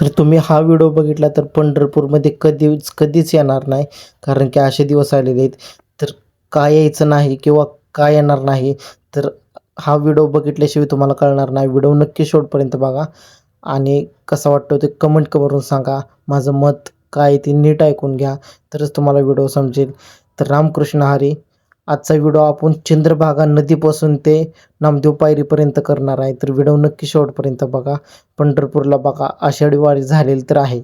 तर तुम्ही हा व्हिडिओ बघितला तर पंढरपूरमध्ये कधीच कधीच येणार नाही. कारण की असे दिवस आलेले आहेत. तर काय यायचं नाही किंवा काय येणार नाही तर हा व्हिडिओ बघितल्याशिवाय तुम्हाला कळणार नाही. व्हिडिओ नक्की शेवटपर्यंत बघा. आणि कसा वाटतो ते कमेंट करून सांगा. माझं मत काय ते नीट ऐकून घ्या. तरच तुम्हाला व्हिडिओ समजेल. तर रामकृष्ण हरी. आजचा व्हिडिओ आपण चंद्रभागा नदीपासून ते नामदेव पायरीपर्यंत करणार आहे. तर व्हिडिओ नक्की शेवटपर्यंत बघा. पंढरपूरला बघा आषाढी वारी झालेली तर आहे.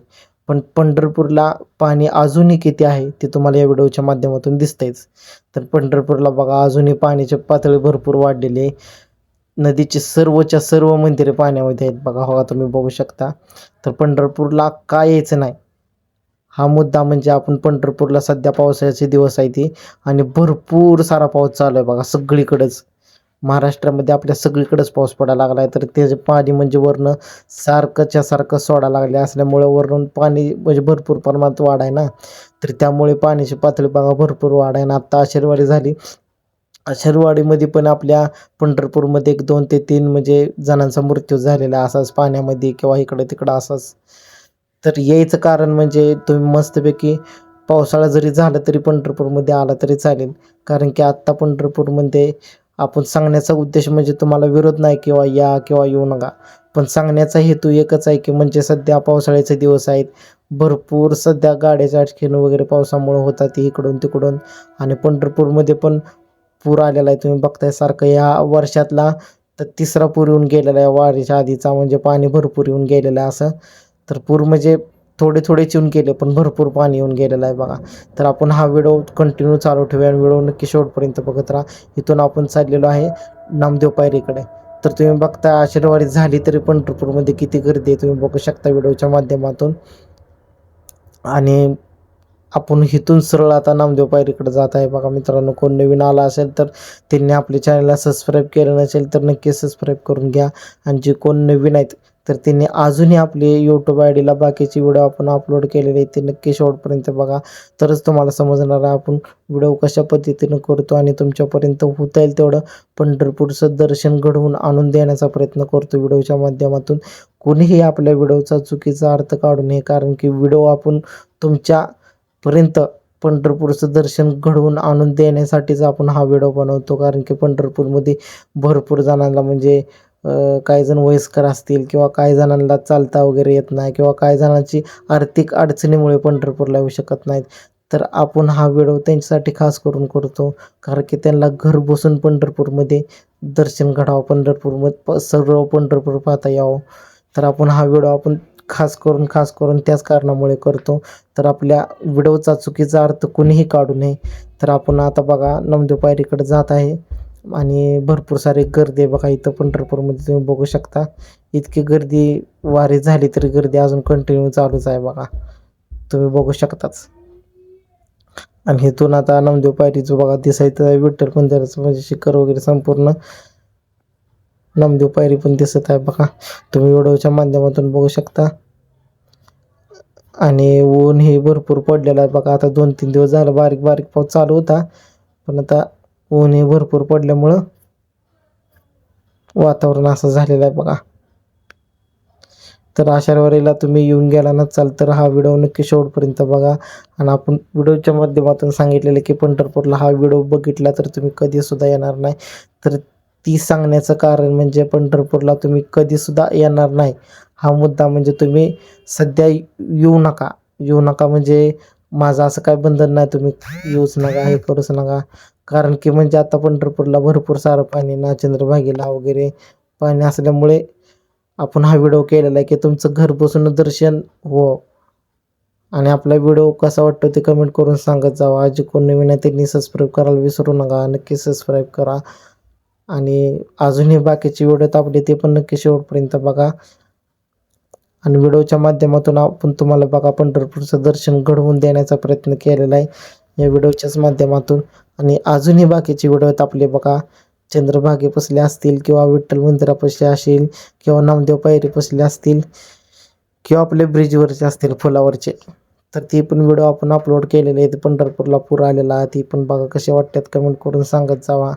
पण पंढरपूरला पाणी अजूनही किती आहे ते तुम्हाला या व्हिडिओच्या माध्यमातून दिसतंयच. तर पंढरपूरला बघा अजूनही पाण्याची पातळी भरपूर वाढलेली आहे. नदीचे सर्वच्या सर्व मंदिरे पाण्यामध्ये आहेत. बघा हो तुम्ही बघू शकता. तर पंढरपूरला काय यायचं नाही. हा मुद्दा म्हणजे आपण पंढरपूरला सध्या पावसाळ्याचे दिवस आहे ते. आणि भरपूर सारा पाऊस चालू आहे बघा सगळीकडंच. महाराष्ट्रामध्ये आपल्या सगळीकडेच पाऊस पडायला लागला आहे तर त्याचे पाणी म्हणजे वरणं सारखंच्या सारखं सोडा लागले असल्यामुळे वरून पाणी म्हणजे भरपूर प्रमाणात वाढ आहे ना. तर त्यामुळे पाण्याची पातळी बघा भरपूर वाढ आहे. ना आत्ता आशीर्वाडी झाली. आशीर्वाडीमध्ये पण आपल्या पंढरपूरमध्ये एक दोन ते तीन म्हणजे जणांचा मृत्यू झालेला असाच पाण्यामध्ये किंवा इकडं तिकडं असाच. तर यायचं कारण म्हणजे तुम्ही मस्तपैकी पावसाळा जरी झाला तरी पंढरपूरमध्ये आला तरी चालेल. कारण की आत्ता पंढरपूरमध्ये आपण सांगण्याचा उद्देश म्हणजे तुम्हाला विरोध नाही किंवा या किंवा येऊ नका. पण सांगण्याचा हेतू एकच आहे की म्हणजे सध्या पावसाळ्याचे दिवस आहेत. भरपूर सध्या गाड्याच्या अटकेन वगैरे पावसामुळे होतात इकडून तिकडून. आणि पंढरपूरमध्ये पण पूर आलेला आहे. तुम्ही बघताय सारखं या वर्षातला तर तिसरा पूर येऊन गेलेला आहे. वारीच्या आधीचा म्हणजे पाणी भरपूर येऊन गेलेलं आहे असं. तर पूर म्हणजे थोडे थोडेच येऊन गेले पण भरपूर पाणी येऊन गेलेलं आहे बघा. तर आपण हा व्हिडिओ कंटिन्यू चालू ठेवूया आणि व्हिडिओ नक्की शेवटपर्यंत बघत राहा. इथून आपण चाललेलो आहे नामदेव पायरीकडे. तर तुम्ही बघता आशीर्वादी झाली तरी पंढरपूरमध्ये किती गर्दी आहे तुम्ही बघू शकता व्हिडिओच्या माध्यमातून. आणि आपण इथून सरळ आता नामदेव पायरीकडे जात आहे बघा मित्रांनो. कोण नवीन आला असेल तर त्यांनी आपल्या चॅनलला सबस्क्राईब केलं नसेल तर नक्की सबस्क्राईब करून घ्या. आणि जे कोण नवीन आहेत तर त्यांनी अजूनही आपली यूट्यूब आय डीला बाकीचे व्हिडिओ आपण अपलोड केलेले आहेत ते नक्की शेवटपर्यंत बघा. तरच तुम्हाला समजणार आहे आपण व्हिडिओ कशा पद्धतीनं करतो आणि तुमच्यापर्यंत होता येईल तेवढं पंढरपूरचं दर्शन घडवून आणून देण्याचा प्रयत्न करतो व्हिडिओच्या माध्यमातून. कोणीही आपल्या व्हिडिओचा चुकीचा अर्थ काढू नये कारण की व्हिडिओ आपण तुमच्यापर्यंत पंढरपूरचं दर्शन घडवून आणून देण्यासाठीच आपण हा व्हिडिओ बनवतो कारण की पंढरपूरमध्ये भरपूर जणांना म्हणजे काही जण वयस्कर असतील किंवा काही जणांना चालता वगैरे येत नाही किंवा काही जणांची आर्थिक अडचणीमुळे पंढरपूरला येऊ शकत नाहीत तर आपण हा व्हिडिओ त्यांच्यासाठी खास करून करतो. कारण की त्यांना घर बसून पंढरपूरमध्ये दर्शन घडावं पंढरपूरमध्ये प सर्व पंढरपूर पाहता यावं. तर आपण हा व्हिडिओ आपण खास करून खास करून त्याच कारणामुळे करतो. तर आपल्या व्हिडिओचा चुकीचा अर्थ कुणीही काढू नये. तर आपण आता बघा नमदेव पायरीकडे जात आहे. आणि भरपूर सारी गर्दी आहे बघा इथं पंढरपूरमध्ये तुम्ही बघू शकता. इतकी गर्दी वारी झाली तरी गर्दी अजून कंटिन्यू चालूच आहे बघा. तुम्ही बघू शकताच. आणि इथून आता नामदेव पायरीचं बघा दिसायचं विठ्ठल मंदिराचं म्हणजे शिखर वगैरे संपूर्ण नामदेव पायरी पण दिसत आहे बघा. तुम्ही व्हिडिओच्या माध्यमातून बघू शकता. आणि ऊन हे भरपूर पडलेलं आहे बघा. आता दोन तीन दिवस झालं बारीक बारीक पाऊस चालू होता. पण आता ऊन हे भरपूर पडल्यामुळं वातावरण असं झालेलं आहे बघा. तर अशा वेळेला तुम्ही येऊन गेला चाल तर हा व्हिडिओ नक्की शेवटपर्यंत बघा. आणि आपण व्हिडिओच्या माध्यमातून सांगितलेलं की पंढरपूरला हा व्हिडिओ बघितला तर तुम्ही कधीसुद्धा येणार नाही. तर ती सांगण्याचं कारण म्हणजे पंढरपूरला तुम्ही कधीसुद्धा येणार नाही. हा मुद्दा म्हणजे तुम्ही सध्या येऊ नका. येऊ नका म्हणजे माझं असं काय बंधन नाही तुम्ही येऊच नका हे करूच नका. कारण की म्हणजे आता पंढरपूरला भरपूर सारं पाणी ना चंद्रभागेला वगैरे पाणी असल्यामुळे आपण हा व्हिडिओ केलेला आहे की तुमचं घर बसून दर्शन हो आणि आपला व्हिडिओ कसा वाटतो ते कमेंट करून सांगत जावा. आज कोण नवीन आहे त्यांनी सबस्क्राईब करायला विसरू नका. नक्की सबस्क्राईब करा. आणि अजूनही बाकीचे व्हिडिओ तापले ते पण नक्की शेवटपर्यंत बघा. आणि व्हिडिओच्या माध्यमातून आपण तुम्हाला बघा पंढरपूरचं दर्शन घडवून देण्याचा प्रयत्न केलेला आहे. या व्हिडिओच्याच माध्यमातून. आणि अजूनही बाकीचे व्हिडिओ आहेत आपले बघा. चंद्रभागेपासले असतील किंवा विठ्ठल मंदिरापासले असेल किंवा नामदेव पायरी पसले असतील किंवा आपले ब्रिजवरचे असतील फुलावरचे. तर ते पण व्हिडिओ आपण अपलोड केलेले आहेत. पंढरपूरला पूर आलेला आहे ती पण बघा कसे वाटतात कमेंट करून सांगत जावा.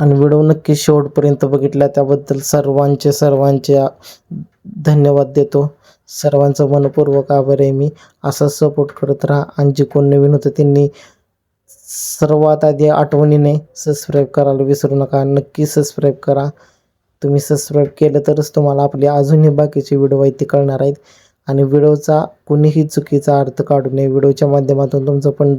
आणि व्हिडिओ नक्की शेवटपर्यंत बघितला त्याबद्दल सर्वांचे सर्वांचे धन्यवाद देतो. सर्वांचं मनपूर्वक आभार आहे मी. असंच सपोर्ट करत राहा. आणि जे कोण नवीन होतं त्यांनी सर्वात आधी आठवणीने सबस्क्राईब करायला विसरू नका. नक्की सबस्क्राईब करा. तुम्ही सबस्क्राईब केलं तरच तुम्हाला आपले अजूनही बाकीचे व्हिडिओ आहेत ते कळणार आहेत. आणि व्हिडिओचा कुणीही चुकीचा अर्थ काढू नये. व्हिडिओच्या माध्यमातून तुमचं पण